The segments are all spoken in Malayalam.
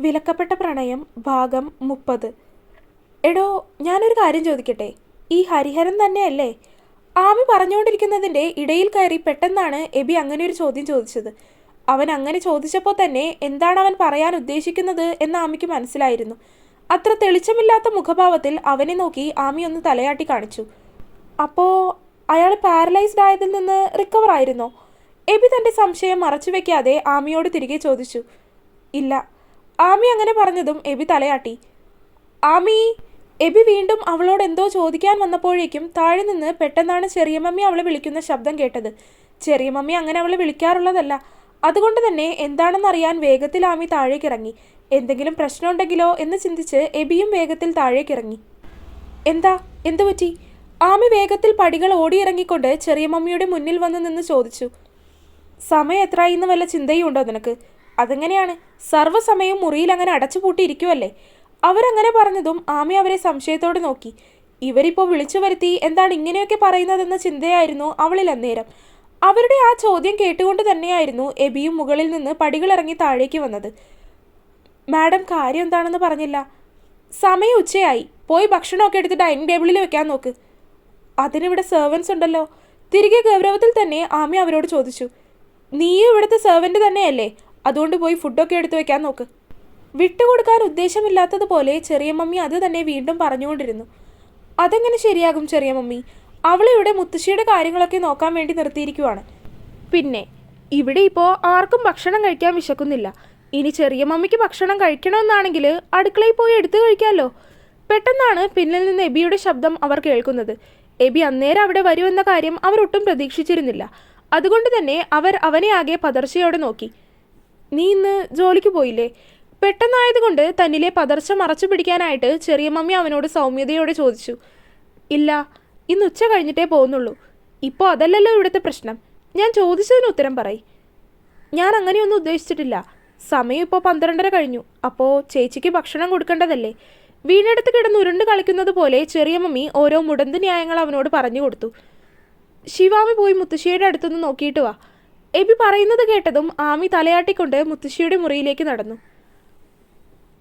വിലക്കപ്പെട്ട പ്രണയം ഭാഗം മുപ്പത്. എടോ ഞാനൊരു കാര്യം ചോദിക്കട്ടെ? ഈ ഹരിഹരൻ തന്നെയല്ലേ? ആമി പറഞ്ഞുകൊണ്ടിരിക്കുന്നതിന്റെ ഇടയിൽ കയറി പെട്ടെന്നാണ് എബി അങ്ങനെ ഒരു ചോദ്യം ചോദിച്ചത്. അവൻ അങ്ങനെ ചോദിച്ചപ്പോൾ തന്നെ എന്താണ് അവൻ പറയാൻ ഉദ്ദേശിക്കുന്നത് എന്ന് ആമിക്ക് മനസ്സിലായിരുന്നു. അത്ര തെളിച്ചമില്ലാത്ത മുഖഭാവത്തിൽ അവനെ നോക്കി ആമി ഒന്ന് തലയാട്ടി കാണിച്ചു. അപ്പോൾ അയാൾ പാരലൈസ്ഡ് ആയതിൽ നിന്ന് റിക്കവർ ആയിരുന്നോ? എബി തന്റെ സംശയം മറച്ചു വയ്ക്കാതെ ആമിയോട് തിരികെ ചോദിച്ചു. ഇല്ല ആമി അങ്ങനെ പറഞ്ഞതും എബി തലയാട്ടി. ആമി എബി വീണ്ടും അവളോട് എന്തോ ചോദിക്കാൻ വന്നപ്പോഴേക്കും താഴെ നിന്ന് പെട്ടെന്നാണ് ചെറിയമ്മമ്മി അവളെ വിളിക്കുന്ന ശബ്ദം കേട്ടത്. ചെറിയമ്മമ്മി അങ്ങനെ അവളെ വിളിക്കാറുള്ളതല്ല. അതുകൊണ്ട് തന്നെ എന്താണെന്നറിയാൻ വേഗത്തിൽ ആമി താഴേക്കിറങ്ങി. എന്തെങ്കിലും പ്രശ്നമുണ്ടെങ്കിലോ എന്ന് ചിന്തിച്ച് എബിയും വേഗത്തിൽ താഴേക്കിറങ്ങി. എന്താ? എന്തു പറ്റി? ആമി വേഗത്തിൽ പടികൾ ഓടിയിറങ്ങിക്കൊണ്ട് ചെറിയമ്മമ്മിയുടെ മുന്നിൽ വന്ന് നിന്ന് ചോദിച്ചു. സമയം എത്രയെന്ന് വല്ല ചിന്തയും ഉണ്ടോ നിനക്ക്? അതെങ്ങനെയാണ്? സർവസമയം മുറിയിൽ അങ്ങനെ അടച്ചു അടച്ചുപൂട്ടിയിരിക്കുമല്ലേ അവരങ്ങനെ പറഞ്ഞതും ആമി അവരെ സംശയത്തോടെ നോക്കി. ഇവരിപ്പോൾ വിളിച്ചു വരുത്തി എന്താണ് ഇങ്ങനെയൊക്കെ പറയുന്നതെന്ന ചിന്തയായിരുന്നു അവളിൽ അന്നേരം. അവരുടെ ആ ചോദ്യം കേട്ടുകൊണ്ട് തന്നെയായിരുന്നു എബിയും മുകളിൽ നിന്ന് പടികളിറങ്ങി താഴേക്ക് വന്നത്. മാഡം കാര്യം എന്താണെന്ന് പറഞ്ഞില്ല. സമയം ഉച്ചയായി. പോയി ഭക്ഷണമൊക്കെ എടുത്ത് ഡൈനിങ് ടേബിളിൽ വെക്കാൻ നോക്ക്. അതിനിവിടെ സെർവൻസ് ഉണ്ടല്ലോ. തിരികെ ഗൗരവത്തിൽ തന്നെ ആമി അവരോട് ചോദിച്ചു. നീയും ഇവിടുത്തെ സെർവന്റ് തന്നെയല്ലേ? അതുകൊണ്ട് പോയി ഫുഡൊക്കെ എടുത്തു വെക്കാൻ നോക്ക്. വിട്ടുകൊടുക്കാൻ ഉദ്ദേശമില്ലാത്തതുപോലെ ചെറിയ മമ്മി അത് തന്നെ വീണ്ടും പറഞ്ഞുകൊണ്ടിരുന്നു. അതെങ്ങനെ ശരിയാകും ചെറിയ മമ്മി? അവളിവിടെ മുത്തശ്ശിയുടെ കാര്യങ്ങളൊക്കെ നോക്കാൻ വേണ്ടി നിർത്തിയിരിക്കുവാണ്. പിന്നെ ഇവിടെ ഇപ്പോൾ ആർക്കും ഭക്ഷണം കഴിക്കാൻ വിശക്കുന്നില്ല. ഇനി ചെറിയ മമ്മിക്ക് ഭക്ഷണം കഴിക്കണമെന്നാണെങ്കിൽ അടുക്കളയിൽ പോയി എടുത്തു കഴിക്കാമല്ലോ പെട്ടെന്നാണ് പിന്നിൽ നിന്ന് എബിയുടെ ശബ്ദം അവർ കേൾക്കുന്നത്. എബി അന്നേരം അവിടെ വരുമെന്ന കാര്യം അവർ ഒട്ടും പ്രതീക്ഷിച്ചിരുന്നില്ല. അതുകൊണ്ട് തന്നെ അവർ അവനെ ആകെ പതർച്ചയോടെ നോക്കി. നീ ഇന്ന് ജോലിക്ക് പോയില്ലേ? പെട്ടെന്നായതുകൊണ്ട് തന്നിലെ പതർച്ച മറച്ചു പിടിക്കാനായിട്ട് ചെറിയ മമ്മി അവനോട് സൗമ്യതയോടെ ചോദിച്ചു. ഇല്ല ഇന്ന് ഉച്ച കഴിഞ്ഞിട്ടേ പോകുന്നുള്ളൂ. ഇപ്പോൾ അതല്ലല്ലോ ഇവിടുത്തെ പ്രശ്നം. ഞാൻ ചോദിച്ചതിന് ഉത്തരം പറയ്. ഞാൻ അങ്ങനെയൊന്നും ഉദ്ദേശിച്ചിട്ടില്ല. സമയം ഇപ്പോൾ പന്ത്രണ്ടര കഴിഞ്ഞു. അപ്പോൾ ചേച്ചിക്ക് ഭക്ഷണം കൊടുക്കേണ്ടതല്ലേ? വീണെടുത്ത് കിടന്ന് ഉരുണ്ട് കളിക്കുന്നത് പോലെ ചെറിയ മമ്മി ഓരോ മുടന്ത് ന്യായങ്ങൾ അവനോട് പറഞ്ഞു കൊടുത്തു. ശിവാമി പോയി മുത്തശ്ശിയുടെ അടുത്തുനിന്ന് നോക്കിയിട്ട് വാ. എബി പറയുന്നത് കേട്ടതും ആമി തലയാട്ടിക്കൊണ്ട് മുത്തശ്ശിയുടെ മുറിയിലേക്ക് നടന്നു.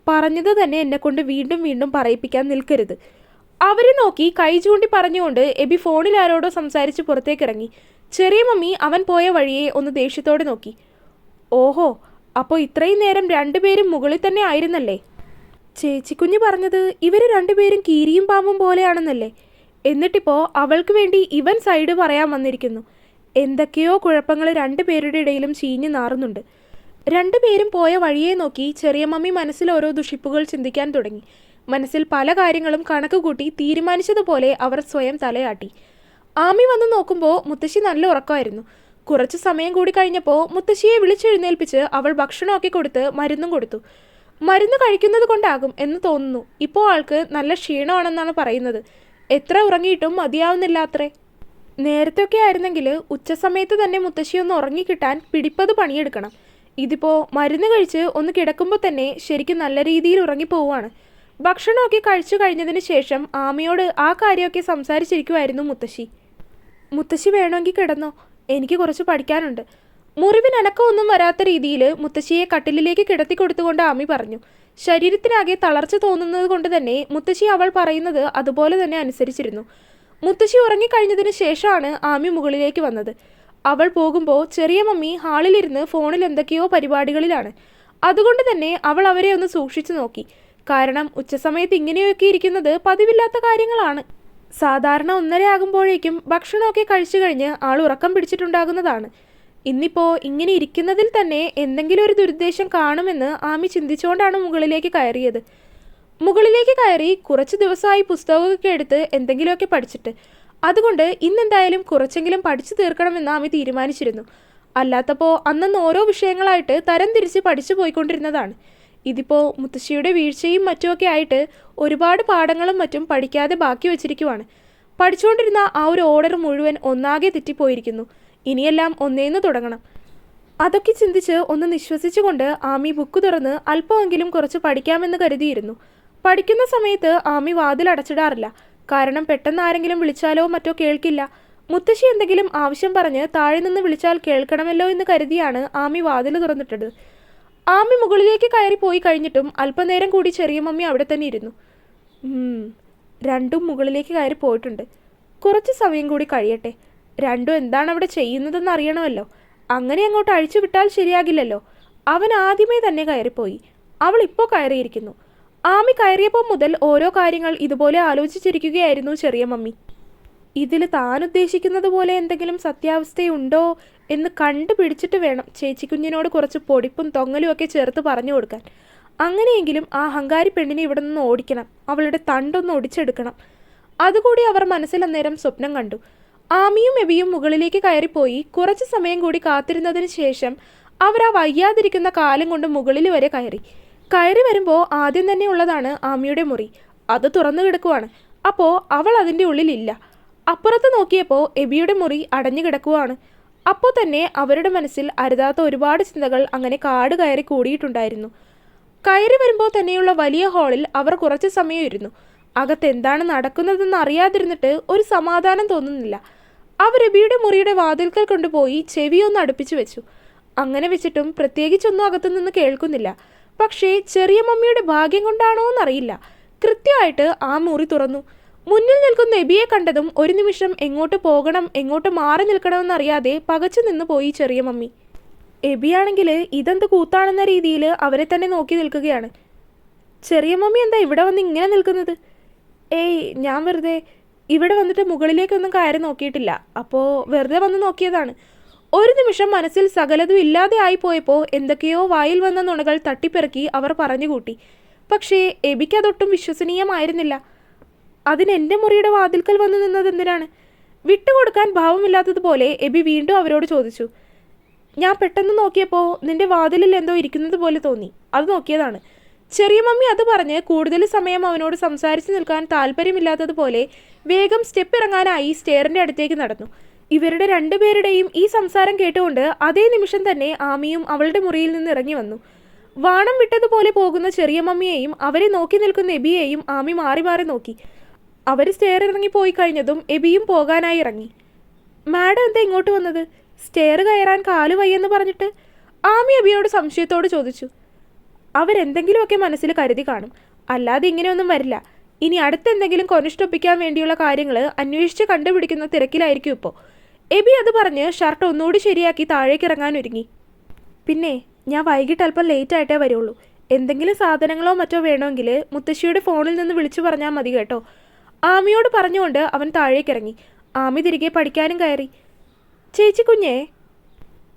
പറഞ്ഞത് തന്നെ എന്നെ കൊണ്ട് വീണ്ടും വീണ്ടും പറയിപ്പിക്കാൻ നിൽക്കരുത്. അവരെ നോക്കി കൈ ചൂണ്ടി പറഞ്ഞുകൊണ്ട് എബി ഫോണിൽ ആരോടോ സംസാരിച്ച് പുറത്തേക്കിറങ്ങി. ചെറിയ മമ്മി അവൻ പോയ വഴിയെ ഒന്ന് ദേഷ്യത്തോടെ നോക്കി. ഓഹോ അപ്പോൾ ഇത്രയും നേരം രണ്ടുപേരും മുകളിൽ തന്നെ ആയിരുന്നല്ലേ? ചേച്ചിക്കുഞ്ഞ് പറഞ്ഞത് ഇവർ രണ്ടുപേരും കീരിയും പാമ്പും പോലെയാണെന്നല്ലേ? എന്നിട്ടിപ്പോൾ അവൾക്ക് വേണ്ടി ഇവൻ സൈഡ് പറയാൻ വന്നിരിക്കുന്നു. എന്തൊക്കെയോ കുഴപ്പങ്ങൾ രണ്ടുപേരുടെ ഇടയിലും ചീഞ്ഞു നാറുന്നുണ്ട്. രണ്ടുപേരും പോയ വഴിയെ നോക്കി ചെറിയ മമ്മി മനസ്സിൽ ഓരോ ദുഷിപ്പുകൾ ചിന്തിക്കാൻ തുടങ്ങി. മനസ്സിൽ പല കാര്യങ്ങളും കണക്കുകൂട്ടി തീരുമാനിച്ചതുപോലെ അവർ സ്വയം തലയാട്ടി. ആമി വന്ന് നോക്കുമ്പോൾ മുത്തശ്ശി നല്ല ഉറക്കമായിരുന്നു. കുറച്ച് സമയം കൂടി കഴിഞ്ഞപ്പോൾ മുത്തശ്ശിയെ വിളിച്ചെഴുന്നേൽപ്പിച്ച് അവൾ ഭക്ഷണമൊക്കെ കൊടുത്ത് മരുന്നും കൊടുത്തു. മരുന്ന് കഴിക്കുന്നത് കൊണ്ടാകും എന്ന് തോന്നുന്നു. ഇപ്പോൾ ആൾക്ക് നല്ല ക്ഷീണമാണെന്നാണ് പറയുന്നത്. എത്ര ഉറങ്ങിയിട്ടും മതിയാവുന്നില്ല അത്രേ നേരത്തെയൊക്കെ ആയിരുന്നെങ്കിൽ ഉച്ചസമയത്ത് തന്നെ മുത്തശ്ശി ഒന്ന് ഉറങ്ങിക്കിട്ടാൻ പിടിപ്പത് പണിയെടുക്കണം. ഇതിപ്പോൾ മരുന്ന് കഴിച്ച് ഒന്ന് കിടക്കുമ്പോൾ തന്നെ ശരിക്കും നല്ല രീതിയിൽ ഉറങ്ങിപ്പോവാണ് ഭക്ഷണമൊക്കെ കഴിച്ചു കഴിഞ്ഞതിന് ശേഷം ആമയോട് ആ കാര്യമൊക്കെ സംസാരിച്ചിരിക്കുമായിരുന്നു മുത്തശ്ശി. മുത്തശ്ശി വേണമെങ്കിൽ കിടന്നോ. എനിക്ക് കുറച്ച് പഠിക്കാനുണ്ട്. മുറിവിന് അനക്കമൊന്നും വരാത്ത രീതിയിൽ മുത്തശ്ശിയെ കട്ടിലിലേക്ക് കിടത്തി കൊടുത്തുകൊണ്ട് ആമി പറഞ്ഞു. ശരീരത്തിനാകെ തളർച്ച തോന്നുന്നത് കൊണ്ട് തന്നെ മുത്തശ്ശി അവൾ പറയുന്നത് അതുപോലെ തന്നെ അനുസരിച്ചിരുന്നു. മുത്തശ്ശി ഉറങ്ങിക്കഴിഞ്ഞതിന് ശേഷമാണ് ആമി മുകളിലേക്ക് വന്നത്. അവൾ പോകുമ്പോൾ ചെറിയ മമ്മി ഹാളിലിരുന്ന് ഫോണിൽ എന്തൊക്കെയോ പരിപാടികളിലാണ്. അതുകൊണ്ട് തന്നെ അവൾ അവരെ ഒന്ന് സൂക്ഷിച്ചു നോക്കി. കാരണം ഉച്ചസമയത്ത് ഇങ്ങനെയൊക്കെ ഇരിക്കുന്നത് പതിവില്ലാത്ത കാര്യങ്ങളാണ്. സാധാരണ ഒന്നര ആകുമ്പോഴേക്കും ഭക്ഷണമൊക്കെ കഴിച്ചു കഴിഞ്ഞ് ആൾ ഉറക്കം പിടിച്ചിട്ടുണ്ടാകുന്നതാണ്. ഇന്നിപ്പോൾ ഇങ്ങനെ ഇരിക്കുന്നതിൽ തന്നെ എന്തെങ്കിലും ഒരു ദുരുദ്ദേശം കാണുമെന്ന് ആമി ചിന്തിച്ചുകൊണ്ടാണ് മുകളിലേക്ക് കയറിയത്. മുകളിലേക്ക് കയറി കുറച്ച് ദിവസമായി പുസ്തകമൊക്കെ എടുത്ത് എന്തെങ്കിലുമൊക്കെ പഠിച്ചിട്ട്. അതുകൊണ്ട് ഇന്നെന്തായാലും കുറച്ചെങ്കിലും പഠിച്ചു തീർക്കണമെന്ന് ആമി തീരുമാനിച്ചിരുന്നു. അല്ലാത്തപ്പോൾ അന്നന്ന് ഓരോ വിഷയങ്ങളായിട്ട് തരം തിരിച്ച് പഠിച്ചു പോയിക്കൊണ്ടിരുന്നതാണ്. ഇതിപ്പോൾ മുത്തശ്ശിയുടെ വീഴ്ചയും മറ്റുമൊക്കെ ആയിട്ട് ഒരുപാട് പാഠങ്ങളും മറ്റും പഠിക്കാതെ ബാക്കി വച്ചിരിക്കുവാണ്. പഠിച്ചുകൊണ്ടിരുന്ന ആ ഒരു ഓർഡർ മുഴുവൻ ഒന്നാകെ തെറ്റിപ്പോയിരിക്കുന്നു. ഇനിയെല്ലാം ഒന്നേന്ന് തുടങ്ങണം. അതൊക്കെ ചിന്തിച്ച് ഒന്ന് നിശ്വസിച്ചുകൊണ്ട് ആമി ബുക്ക് തുറന്ന് അല്പമെങ്കിലും കുറച്ച് പഠിക്കാമെന്ന് കരുതിയിരുന്നു. പഠിക്കുന്ന സമയത്ത് ആമി വാതിൽ അടച്ചിടാറില്ല. കാരണം പെട്ടെന്ന് ആരെങ്കിലും വിളിച്ചാലോ മറ്റോ കേൾക്കില്ല. മുത്തശ്ശി എന്തെങ്കിലും ആവശ്യം പറഞ്ഞ് താഴെ നിന്ന് വിളിച്ചാൽ കേൾക്കണമല്ലോ എന്ന് കരുതിയാണ് ആമി വാതിൽ തുറന്നിട്ടത്. ആമി മുകളിലേക്ക് കയറി പോയി കഴിഞ്ഞിട്ടും അല്പനേരം കൂടി ചെറിയ മമ്മി അവിടെ തന്നെ ഇരുന്നു. രണ്ടും മുകളിലേക്ക് കയറി പോയിട്ടുണ്ട്. കുറച്ച് സമയം കൂടി കഴിയട്ടെ. രണ്ടും എന്താണ് അവിടെ ചെയ്യുന്നതെന്ന് അറിയണമല്ലോ. അങ്ങനെ അങ്ങോട്ട് അഴിച്ചു വിട്ടാൽ ശരിയാകില്ലല്ലോ. അവൻ ആദ്യമേ തന്നെ കയറിപ്പോയി. അവൾ ഇപ്പോൾ കയറിയിരിക്കുന്നു. ആമി കയറിയപ്പോൾ മുതൽ ഓരോ കാര്യങ്ങൾ ഇതുപോലെ ആലോചിച്ചിരിക്കുകയായിരുന്നു ചെറിയ മമ്മി. ഇതിൽ താൻ ഉദ്ദേശിക്കുന്നത് പോലെ എന്തെങ്കിലും സത്യാവസ്ഥയുണ്ടോ എന്ന് കണ്ടുപിടിച്ചിട്ട് വേണം ചേച്ചിക്കുഞ്ഞിനോട് കുറച്ച് പൊടിപ്പും തൊങ്ങലും ഒക്കെ ചേർത്ത് പറഞ്ഞു കൊടുക്കാൻ. അങ്ങനെയെങ്കിലും ആ അഹങ്കാരി പെണ്ണിനെ ഇവിടെ നിന്ന് ഓടിക്കണം. അവളുടെ തണ്ടൊന്ന് ഒടിച്ചെടുക്കണം. അതുകൂടി അവർ മനസ്സിൽ അന്നേരം സ്വപ്നം കണ്ടു. ആമിയും എബിയും മുകളിലേക്ക് കയറിപ്പോയി. കുറച്ച് സമയം കൂടി കാത്തിരുന്നതിന് ശേഷം അവർ ആ വയ്യാതിരിക്കുന്ന കാലം കൊണ്ട് മുകളിൽ വരെ കയറി. കയറി വരുമ്പോൾ ആദ്യം തന്നെ ഉള്ളതാണ് ആമിയുടെ മുറി. അത് തുറന്നു കിടക്കുവാണ്. അപ്പോൾ അവൾ അതിന്റെ ഉള്ളിലില്ല. അപ്പുറത്ത് നോക്കിയപ്പോൾ എബിയുടെ മുറി അടഞ്ഞു കിടക്കുവാണ്. അപ്പോൾ തന്നെ അവരുടെ മനസ്സിൽ അരുതാത്ത ഒരുപാട് ചിന്തകൾ അങ്ങനെ കാട് കയറി കൂടിയിട്ടുണ്ടായിരുന്നു. കയറി വരുമ്പോൾ തന്നെയുള്ള വലിയ ഹാളിൽ അവർ കുറച്ച് സമയം ഇരുന്നു. അകത്ത് എന്താണ് നടക്കുന്നതെന്ന് അറിയാതിരുന്നിട്ട് ഒരു സമാധാനം തോന്നുന്നില്ല. അവർ എബിയുടെ മുറിയുടെ വാതിൽക്കൽ കൊണ്ടുപോയി ചെവിയൊന്ന് അടുപ്പിച്ചു വെച്ചു. അങ്ങനെ വെച്ചിട്ടും പ്രത്യേകിച്ചൊന്നും അകത്തുനിന്ന് കേൾക്കുന്നില്ല. പക്ഷേ ചെറിയ മമ്മിയുടെ ഭാഗ്യം കൊണ്ടാണോ എന്നറിയില്ല. കൃത്യമായിട്ട് ആ മുറി തുറന്നു. മുന്നിൽ നിൽക്കുന്ന എബിയെ കണ്ടതും ഒരു നിമിഷം എങ്ങോട്ട് പോകണം എങ്ങോട്ട് മാറി നിൽക്കണമെന്നറിയാതെ പകച്ചു നിന്ന് പോയി ചെറിയ മമ്മി. എബിയാണെങ്കിൽ ഇതെന്ത് കൂത്താണെന്ന രീതിയിൽ അവരെ തന്നെ നോക്കി നിൽക്കുകയാണ്. ചെറിയ മമ്മി എന്താ ഇവിടെ വന്ന് ഇങ്ങനെ നിൽക്കുന്നത്? ഏയ് ഞാൻ വെറുതെ ഇവിടെ വന്നിട്ട് മുകളിലേക്കൊന്നും കയറി നോക്കിയിട്ടില്ല. അപ്പോൾ വെറുതെ വന്ന് നോക്കിയതാണ്. ഒരു നിമിഷം മനസ്സിൽ സകലതും ഇല്ലാതെ ആയിപ്പോയപ്പോൾ എന്തൊക്കെയോ വായിൽ വന്ന നുണകൾ തട്ടിപ്പിറക്കി അവർ പറഞ്ഞുകൂട്ടി. പക്ഷേ എബിക്ക് അതൊട്ടും വിശ്വസനീയമായിരുന്നില്ല. അതിന് മുറിയുടെ വാതിൽക്കൽ വന്നു നിന്നത് എന്തിനാണ്? വിട്ടുകൊടുക്കാൻ ഭാവമില്ലാത്തതുപോലെ എബി വീണ്ടും അവരോട് ചോദിച്ചു. ഞാൻ പെട്ടെന്ന് നോക്കിയപ്പോൾ നിന്റെ വാതിലിൽ എന്തോ ഇരിക്കുന്നത് പോലെ തോന്നി. അത് നോക്കിയതാണ്. ചെറിയ മമ്മി അത് പറഞ്ഞ് കൂടുതൽ സമയം അവനോട് സംസാരിച്ചു നിൽക്കാൻ താല്പര്യമില്ലാത്തതുപോലെ വേഗം സ്റ്റെപ്പ് ഇറങ്ങാനായി സ്റ്റെയറിന്റെ അടുത്തേക്ക് നടന്നു. ഇവരുടെ രണ്ടുപേരുടെയും ഈ സംസാരം കേട്ടുകൊണ്ട് അതേ നിമിഷം തന്നെ ആമിയും അവളുടെ മുറിയിൽ നിന്ന് ഇറങ്ങി വന്നു. വാണം വിട്ടതുപോലെ പോകുന്ന ചെറിയ മമ്മിയെയും അവരെ നോക്കി നിൽക്കുന്ന എബിയെയും ആമി മാറി മാറി നോക്കി. അവർ സ്റ്റെയർ ഇറങ്ങി പോയി കഴിഞ്ഞതും എബിയും പോകാനായി ഇറങ്ങി. മാഡം എന്താ ഇങ്ങോട്ട് വന്നത്? സ്റ്റെയർ കയറാൻ കാൽ വയ്യെന്ന് പറഞ്ഞിട്ട്? ആമി എബിയോട് സംശയത്തോട് ചോദിച്ചു. അവരെന്തെങ്കിലുമൊക്കെ മനസ്സിൽ കരുതി കാണും. അല്ലാതെ ഇങ്ങനെയൊന്നും വരില്ല. ഇനി അടുത്തെന്തെങ്കിലും കൊനിഷ്ടൊപ്പിക്കാൻ വേണ്ടിയുള്ള കാര്യങ്ങൾ അന്വേഷിച്ച് കണ്ടുപിടിക്കുന്ന തിരക്കിലായിരിക്കും ഇപ്പോൾ എബി അത് പറഞ്ഞ് ഷർട്ട് ഒന്നുകൂടി ശരിയാക്കി താഴേക്ക് ഇറങ്ങാൻ ഒരുങ്ങി. പിന്നെ ഞാൻ വൈകിട്ട് അല്പം ലേറ്റ് ആയിട്ടേ വരുള്ളൂ. എന്തെങ്കിലും സാധനങ്ങളോ മറ്റോ വേണമെങ്കിൽ മുത്തശ്ശിയുടെ ഫോണിൽ നിന്ന് വിളിച്ചു പറഞ്ഞാൽ മതി കേട്ടോ. ആമിയോട് പറഞ്ഞുകൊണ്ട് അവൻ താഴേക്ക് ഇറങ്ങി. ആമി തിരികെ പഠിക്കാനും കയറി. ചേച്ചി കുഞ്ഞേ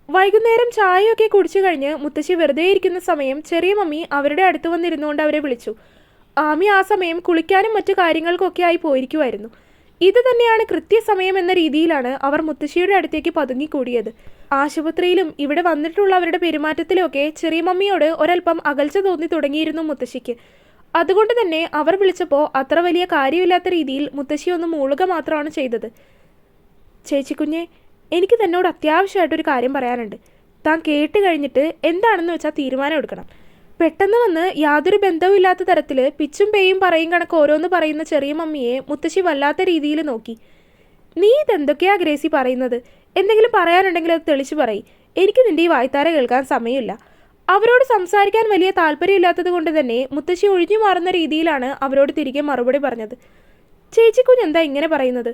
വൈകുന്നേരം ചായയൊക്കെ കുടിച്ചു കഴിഞ്ഞ് മുത്തശ്ശി വെറുതെ ഇരിക്കുന്ന സമയം ചെറിയ മമ്മി അവരുടെ അടുത്ത് വന്നിരുന്നുകൊണ്ട് അവരെ വിളിച്ചു. ആമി ആ സമയം കുളിക്കാനും മറ്റു കാര്യങ്ങൾക്കൊക്കെ ആയി പോയിരിക്കുമായിരുന്നു ഇത് തന്നെയാണ് കൃത്യസമയം എന്ന രീതിയിലാണ് അവർ മുത്തശ്ശിയുടെ അടുത്തേക്ക് പതുങ്ങിക്കൂടിയത്. ആശുപത്രിയിലും ഇവിടെ വന്നിട്ടുള്ളവരുടെ പെരുമാറ്റത്തിലൊക്കെ ചെറിയ മമ്മിയോട് ഒരൽപ്പം അകൽച്ച തോന്നി തുടങ്ങിയിരുന്നു മുത്തശ്ശിക്ക്. അതുകൊണ്ട് തന്നെ അവർ വിളിച്ചപ്പോൾ അത്ര വലിയ കാര്യമില്ലാത്ത രീതിയിൽ മുത്തശ്ശി ഒന്ന് മൂളുക മാത്രമാണ് ചെയ്തത്. ചേച്ചിക്കുഞ്ഞെ എനിക്ക് തന്നോട് അത്യാവശ്യമായിട്ടൊരു കാര്യം പറയാനുണ്ട്. താൻ കേട്ട് കഴിഞ്ഞിട്ട് എന്താണെന്ന് വെച്ചാൽ തീരുമാനം എടുക്കണം. പെട്ടെന്ന് വന്ന് യാതൊരു ബന്ധവുമില്ലാത്ത തരത്തിൽ പിച്ചും പേയും പറയും കണക്ക് ഓരോന്ന് പറയുന്ന ചെറിയ മമ്മിയെ മുത്തശ്ശി വല്ലാത്ത രീതിയിൽ നോക്കി. നീ ഇതെന്തൊക്കെയാ ഗ്രേസി പറയുന്നത്? എന്തെങ്കിലും പറയാനുണ്ടെങ്കിൽ അത് തെളിച്ചു പറയും. എനിക്ക് നിന്റെ ഈ വായ്ത്താര കേൾക്കാൻ സമയമില്ല. അവരോട് സംസാരിക്കാൻ വലിയ താല്പര്യമില്ലാത്തത് കൊണ്ട് തന്നെ മുത്തശ്ശി ഒഴിഞ്ഞു മാറുന്ന രീതിയിലാണ് അവരോട് തിരികെ മറുപടി പറഞ്ഞത്. ചേച്ചിക്കുഞ്ഞ് എന്താ ഇങ്ങനെ പറയുന്നത്?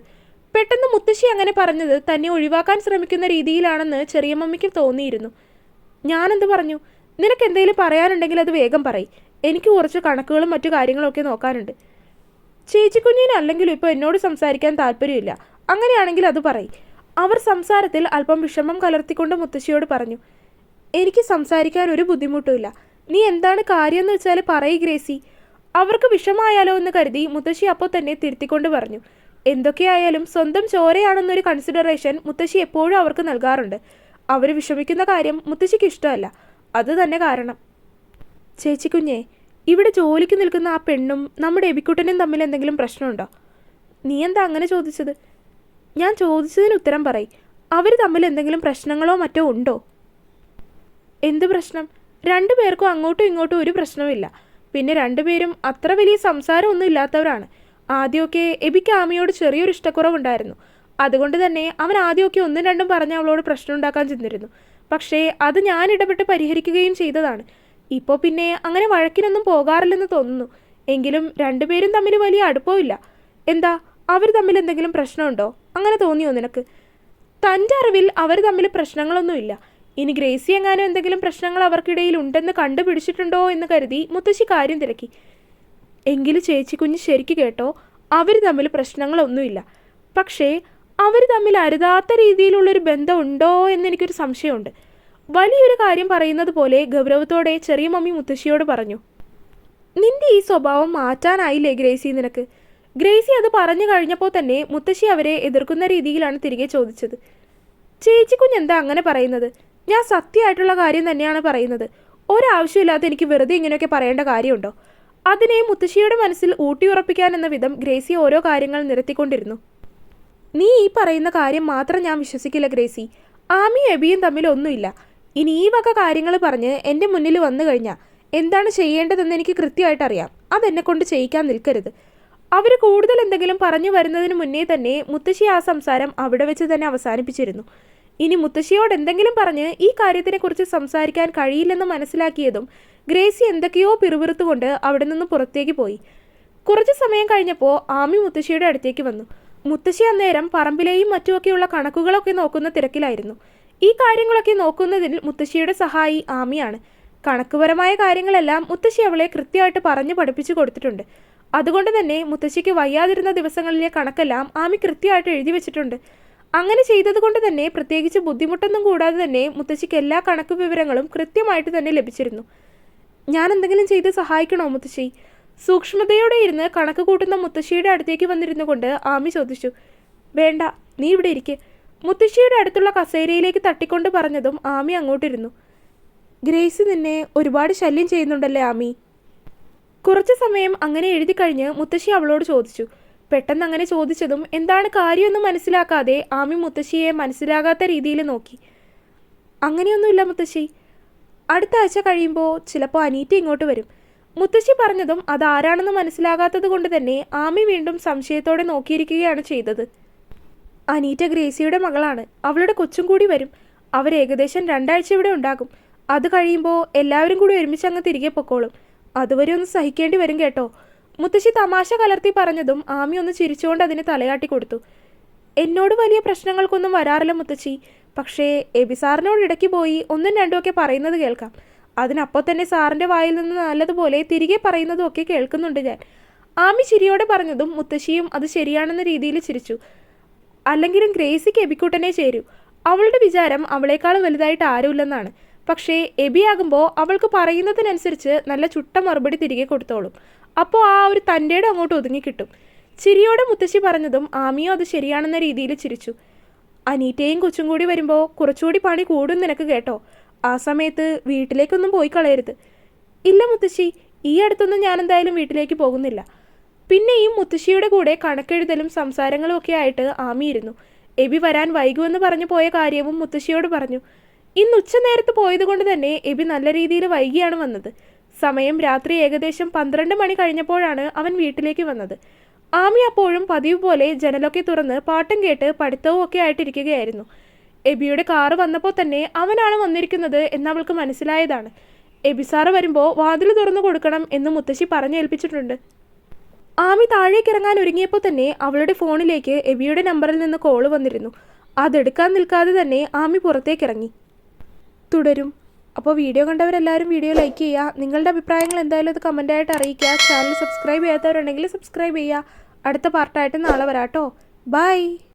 പെട്ടെന്ന് മുത്തശ്ശി അങ്ങനെ പറഞ്ഞത് തന്നെ ഒഴിവാക്കാൻ ശ്രമിക്കുന്ന രീതിയിലാണെന്ന് ചെറിയ മമ്മിക്ക് തോന്നിയിരുന്നു. ഞാനെന്ത് പറഞ്ഞു? നിനക്ക് എന്തെങ്കിലും പറയാനുണ്ടെങ്കിൽ അത് വേഗം പറയും. എനിക്ക് കുറച്ച് കണക്കുകളും മറ്റു കാര്യങ്ങളൊക്കെ നോക്കാനുണ്ട്. ചേച്ചിക്കുഞ്ഞിന് അല്ലെങ്കിലും ഇപ്പോൾ എന്നോട് സംസാരിക്കാൻ താല്പര്യമില്ല. അങ്ങനെയാണെങ്കിൽ അത് പറയും. അവർ സംസാരത്തിൽ അല്പം വിഷമം കലർത്തിക്കൊണ്ട് മുത്തശ്ശിയോട് പറഞ്ഞു. എനിക്ക് സംസാരിക്കാൻ ഒരു ബുദ്ധിമുട്ടുമില്ല. നീ എന്താണ് കാര്യം എന്ന് വെച്ചാൽ പറയ് ഗ്രേസി. അവർക്ക് വിഷമായാലോ എന്ന് കരുതി മുത്തശ്ശി അപ്പോൾ തന്നെ തിരുത്തിക്കൊണ്ട് പറഞ്ഞു. എന്തൊക്കെയായാലും സ്വന്തം ചോരയാണെന്നൊരു കൺസിഡറേഷൻ മുത്തശ്ശി എപ്പോഴും അവർക്ക് നൽകാറുണ്ട്. അവർ വിഷമിക്കുന്ന കാര്യം മുത്തശ്ശിക്ക് ഇഷ്ടമല്ല. അത് തന്നെ കാരണം. ചേച്ചി കുഞ്ഞേ ഇവിടെ ജോലിക്ക് നിൽക്കുന്ന ആ പെണ്ണും നമ്മുടെ എബിക്കുട്ടനും തമ്മിൽ എന്തെങ്കിലും പ്രശ്നമുണ്ടോ? നീ എന്താ അങ്ങനെ ചോദിച്ചത്? ഞാൻ ചോദിച്ചതിന് ഉത്തരം പറയും. അവർ തമ്മിൽ എന്തെങ്കിലും പ്രശ്നങ്ങളോ മറ്റോ ഉണ്ടോ? എന്ത് പ്രശ്നം? രണ്ടു പേർക്കും അങ്ങോട്ടും ഇങ്ങോട്ടും ഒരു പ്രശ്നവുമില്ല. പിന്നെ രണ്ടുപേരും അത്ര വലിയ സംസാരമൊന്നും ഇല്ലാത്തവരാണ്. ആദ്യമൊക്കെ എബിക്ക് ആമയോട് ചെറിയൊരു ഇഷ്ടക്കുറവുണ്ടായിരുന്നു. അതുകൊണ്ട് തന്നെ അവൻ ആദ്യമൊക്കെ ഒന്നും രണ്ടും പറഞ്ഞ് അവളോട് പ്രശ്നം ഉണ്ടാക്കാൻ ചെന്നിരുന്നു. പക്ഷേ അത് ഞാൻ ഇടപെട്ട് പരിഹരിക്കുകയും ചെയ്തതാണ്. ഇപ്പോൾ പിന്നെ അങ്ങനെ വഴക്കിനൊന്നും പോകാറില്ലെന്ന് തോന്നുന്നു. എങ്കിലും രണ്ടുപേരും തമ്മിൽ വലിയ അടുപ്പമില്ല എന്താ അവർ തമ്മിൽ എന്തെങ്കിലും പ്രശ്നമുണ്ടോ? അങ്ങനെ തോന്നിയോ നിനക്ക്? തന്റെ അറിവിൽ അവർ തമ്മിൽ പ്രശ്നങ്ങളൊന്നുമില്ല. ഇനി ഗ്രേസി എങ്ങാനും എന്തെങ്കിലും പ്രശ്നങ്ങൾ അവർക്കിടയിൽ ഉണ്ടെന്ന് കണ്ടുപിടിച്ചിട്ടുണ്ടോ എന്ന് കരുതി മുത്തശ്ശി കാര്യം തിരക്കി. എങ്കിലും ചേച്ചി കുഞ്ഞ് ശരിക്ക് കേട്ടോ അവർ തമ്മിൽ പ്രശ്നങ്ങളൊന്നുമില്ല. പക്ഷേ അവർ തമ്മിൽ അരുതാത്ത രീതിയിലുള്ളൊരു ബന്ധം ഉണ്ടോ എന്നെനിക്കൊരു സംശയമുണ്ട്. വലിയൊരു കാര്യം പറയുന്നത് പോലെ ഗൗരവത്തോടെ ചെറിയ മമ്മി മുത്തശ്ശിയോട് പറഞ്ഞു നിന്റെ ഈ സ്വഭാവം മാറ്റാനായില്ലേ ഗ്രേസി നിനക്ക്? ഗ്രേസി അത് പറഞ്ഞു കഴിഞ്ഞപ്പോൾ തന്നെ മുത്തശ്ശി അവരെ എതിർക്കുന്ന രീതിയിലാണ് തിരികെ ചോദിച്ചത്. ചേച്ചി കുഞ്ഞെന്താ അങ്ങനെ പറയുന്നത്? ഞാൻ സത്യമായിട്ടുള്ള കാര്യം തന്നെയാണ് പറയുന്നത്. ഒരാവശ്യമില്ലാതെ എനിക്ക് വെറുതെ ഇങ്ങനെയൊക്കെ പറയേണ്ട കാര്യമുണ്ടോ? അതിനെ മുത്തശ്ശിയുടെ മനസ്സിൽ ഊട്ടിയുറപ്പിക്കാൻ എന്ന വിധം ഗ്രേസി ഓരോ കാര്യങ്ങൾ നിരത്തിക്കൊണ്ടിരുന്നു. നീ ഈ പറയുന്ന കാര്യം മാത്രം ഞാൻ വിശ്വസിക്കില്ല ഗ്രേസി. ആമിയും എബിയും തമ്മിൽ ഒന്നുമില്ല. ഇനി ഈ വക കാര്യങ്ങൾ പറഞ്ഞ് എന്റെ മുന്നിൽ വന്നു കഴിഞ്ഞാൽ എന്താണ് ചെയ്യേണ്ടതെന്ന് എനിക്ക് കൃത്യമായിട്ട് അറിയാം. അതെന്നെ കൊണ്ട് ചെയ്യിക്കാൻ നിൽക്കരുത്. അവർ കൂടുതൽ എന്തെങ്കിലും പറഞ്ഞു വരുന്നതിന് മുന്നേ തന്നെ മുത്തശ്ശി ആ സംസാരം അവിടെ വെച്ച് തന്നെ അവസാനിപ്പിച്ചിരുന്നു. ഇനി മുത്തശ്ശിയോട് എന്തെങ്കിലും പറഞ്ഞ് ഈ കാര്യത്തിനെക്കുറിച്ച് സംസാരിക്കാൻ കഴിയില്ലെന്ന് മനസ്സിലാക്കിയതും ഗ്രേസി എന്തൊക്കെയോ പിറുപിറുത്തുകൊണ്ട് അവിടെ നിന്ന് പുറത്തേക്ക് പോയി. കുറച്ച് സമയം കഴിഞ്ഞപ്പോൾ ആമി മുത്തശ്ശിയുടെ അടുത്തേക്ക് വന്നു. മുത്തശ്ശി അന്നേരം പറമ്പിലെയും മറ്റുമൊക്കെയുള്ള കണക്കുകളൊക്കെ നോക്കുന്ന തിരക്കിലായിരുന്നു. ഈ കാര്യങ്ങളൊക്കെ നോക്കുന്നതിൽ മുത്തശ്ശിയുടെ സഹായി ആമിയാണ്. കണക്കുപരമായ കാര്യങ്ങളെല്ലാം മുത്തശ്ശി അവളെ കൃത്യമായിട്ട് പറഞ്ഞു പഠിപ്പിച്ചു കൊടുത്തിട്ടുണ്ട്. അതുകൊണ്ട് തന്നെ മുത്തശ്ശിക്ക് വയ്യാതിരുന്ന ദിവസങ്ങളിലെ കണക്കെല്ലാം ആമി കൃത്യമായിട്ട് എഴുതി വെച്ചിട്ടുണ്ട്. അങ്ങനെ ചെയ്തതുകൊണ്ട് തന്നെ പ്രത്യേകിച്ച് ബുദ്ധിമുട്ടൊന്നും കൂടാതെ തന്നെ മുത്തശ്ശിക്ക് എല്ലാ കണക്ക് വിവരങ്ങളും കൃത്യമായിട്ട് തന്നെ ലഭിച്ചിരുന്നു. ഞാൻ എന്തെങ്കിലും ചെയ്ത് സഹായിക്കണോ മുത്തശ്ശി? സൂക്ഷ്മതയോടെ ഇരുന്ന് കണക്ക് കൂട്ടുന്ന മുത്തശ്ശിയുടെ അടുത്തേക്ക് വന്നിരുന്നു കൊണ്ട് ആമി ചോദിച്ചു വേണ്ട നീ ഇവിടെ ഇരിക്കെ. മുത്തശ്ശിയുടെ അടുത്തുള്ള കസേരയിലേക്ക് തട്ടിക്കൊണ്ട് പറഞ്ഞതും ആമി അങ്ങോട്ടിരുന്നു. ഗ്രേസ് നിന്നെ ഒരുപാട് ശല്യം ചെയ്യുന്നുണ്ടല്ലേ ആമി? കുറച്ച് സമയം അങ്ങനെ എഴുതി കഴിഞ്ഞ് മുത്തശ്ശി അവളോട് ചോദിച്ചു. പെട്ടെന്ന് അങ്ങനെ ചോദിച്ചതും എന്താണ് കാര്യമൊന്നും മനസ്സിലാക്കാതെ ആമി മുത്തശ്ശിയെ മനസ്സിലാകാത്ത രീതിയിൽ നോക്കി. അങ്ങനെയൊന്നുമില്ല മുത്തശ്ശി. അടുത്ത ആഴ്ച കഴിയുമ്പോൾ ചിലപ്പോൾ അനീറ്റ ഇങ്ങോട്ട് വരും. മുത്തശ്ശി പറഞ്ഞതും അതാരാണെന്ന് മനസ്സിലാകാത്തത് കൊണ്ട് തന്നെ ആമി വീണ്ടും സംശയത്തോടെ നോക്കിയിരിക്കുകയാണ് ചെയ്തത്. അനീറ്റ ഗ്രേസിയുടെ മകളാണ്. അവളുടെ കൊച്ചും കൂടി വരും. അവർ ഏകദേശം രണ്ടാഴ്ച ഇവിടെ ഉണ്ടാകും. അത് കഴിയുമ്പോൾ എല്ലാവരും കൂടി ഒരുമിച്ച് അങ്ങ് തിരികെ പൊക്കോളും. അതുവരെ ഒന്ന് സഹിക്കേണ്ടി വരും കേട്ടോ. മുത്തശ്ശി തമാശ കലർത്തി പറഞ്ഞതും ആമി ഒന്ന് ചിരിച്ചുകൊണ്ട് അതിന് തലയാട്ടി കൊടുത്തു. എന്നോട് വലിയ പ്രശ്നങ്ങൾക്കൊന്നും വരാറില്ല മുത്തശ്ശി. പക്ഷേ എബിസാറിനോട് ഇടയ്ക്ക് പോയി ഒന്നും രണ്ടുമൊക്കെ പറയുന്നത് കേൾക്കാം. അതിനപ്പോൾ തന്നെ സാറിന്റെ വായിൽ നിന്ന് നല്ലതുപോലെ തിരികെ പറയുന്നതും ഒക്കെ കേൾക്കുന്നുണ്ട് ഞാൻ. ആമി ചിരിയോടെ പറഞ്ഞതും മുത്തശ്ശിയും അത് ശരിയാണെന്ന രീതിയിൽ ചിരിച്ചു. അല്ലെങ്കിലും ഗ്രേസിക്ക് എബിക്കുട്ടനെ ചേരൂ. അവളുടെ വിചാരം അവളെക്കാളും വലുതായിട്ട് ആരുമില്ലെന്നാണ്. പക്ഷേ എബിയാകുമ്പോൾ അവൾക്ക് പറയുന്നതിനനുസരിച്ച് നല്ല ചുട്ട മറുപടി തിരികെ കൊടുത്തോളും. അപ്പോൾ ആ ഒരു തന്റെയുടെ അങ്ങോട്ട് ഒതുങ്ങിക്കിട്ടും ചിരിയോടെ മുത്തശ്ശി പറഞ്ഞതും ആമിയോ അത് ശരിയാണെന്ന രീതിയിൽ ചിരിച്ചു. അനീറ്റയും കൊച്ചും കൂടി വരുമ്പോൾ കുറച്ചുകൂടി പണി കൂടും നിനക്ക് കേട്ടോ. ആ സമയത്ത് വീട്ടിലേക്കൊന്നും പോയി കളയരുത്. ഇല്ല മുത്തശ്ശി ഈ അടുത്തൊന്നും ഞാൻ എന്തായാലും വീട്ടിലേക്ക് പോകുന്നില്ല. പിന്നെ ഈ മുത്തശ്ശിയുടെ കൂടെ കണക്കെഴുതലും സംസാരങ്ങളും ഒക്കെ ആയിട്ട് ആമിയിരുന്നു എബി വരാൻ വൈകുമെന്ന് പറഞ്ഞു പോയ കാര്യവും മുത്തശ്ശിയോട് പറഞ്ഞു. ഇന്ന് ഉച്ച നേരത്ത് പോയതുകൊണ്ട് തന്നെ എബി നല്ല രീതിയിൽ വൈകിയാണ് വന്നത്. സമയം രാത്രി ഏകദേശം പന്ത്രണ്ട് മണി കഴിഞ്ഞപ്പോഴാണ് അവൻ വീട്ടിലേക്ക് വന്നത്. ആമി അപ്പോഴും പതിവ് പോലെ ജനലൊക്കെ തുറന്ന് പാട്ടും കേട്ട് പഠിത്തവും ഒക്കെ ആയിട്ടിരിക്കുകയായിരുന്നു. എബിയുടെ കാറ് വന്നപ്പോൾ തന്നെ അവനാണ് വന്നിരിക്കുന്നത് എന്ന് അവൾക്ക് മനസ്സിലായതാണ്. എബി സാറ് വരുമ്പോൾ വാതിൽ തുറന്നു കൊടുക്കണം എന്ന് മുത്തശ്ശി പറഞ്ഞേൽപ്പിച്ചിട്ടുണ്ട്. ആമി താഴേക്ക് ഇറങ്ങാൻ ഒരുങ്ങിയപ്പോൾ തന്നെ അവളുടെ ഫോണിലേക്ക് എബിയുടെ നമ്പറിൽ നിന്ന് കോൾ വന്നിരുന്നു. അതെടുക്കാൻ നിൽക്കാതെ തന്നെ ആമി പുറത്തേക്ക് ഇറങ്ങി. തുടരും. അപ്പോൾ വീഡിയോ കണ്ടവരെല്ലാവരും വീഡിയോ ലൈക്ക് ചെയ്യുക. നിങ്ങളുടെ അഭിപ്രായങ്ങൾ എന്തായാലും അത് കമന്റായിട്ട് അറിയിക്കുക. ചാനൽ സബ്സ്ക്രൈബ് ചെയ്യാത്തവരുണ്ടെങ്കിൽ സബ്സ്ക്രൈബ് ചെയ്യുക. അടുത്ത പാർട്ടായിട്ട് നാളെ വരാട്ടോ ബൈ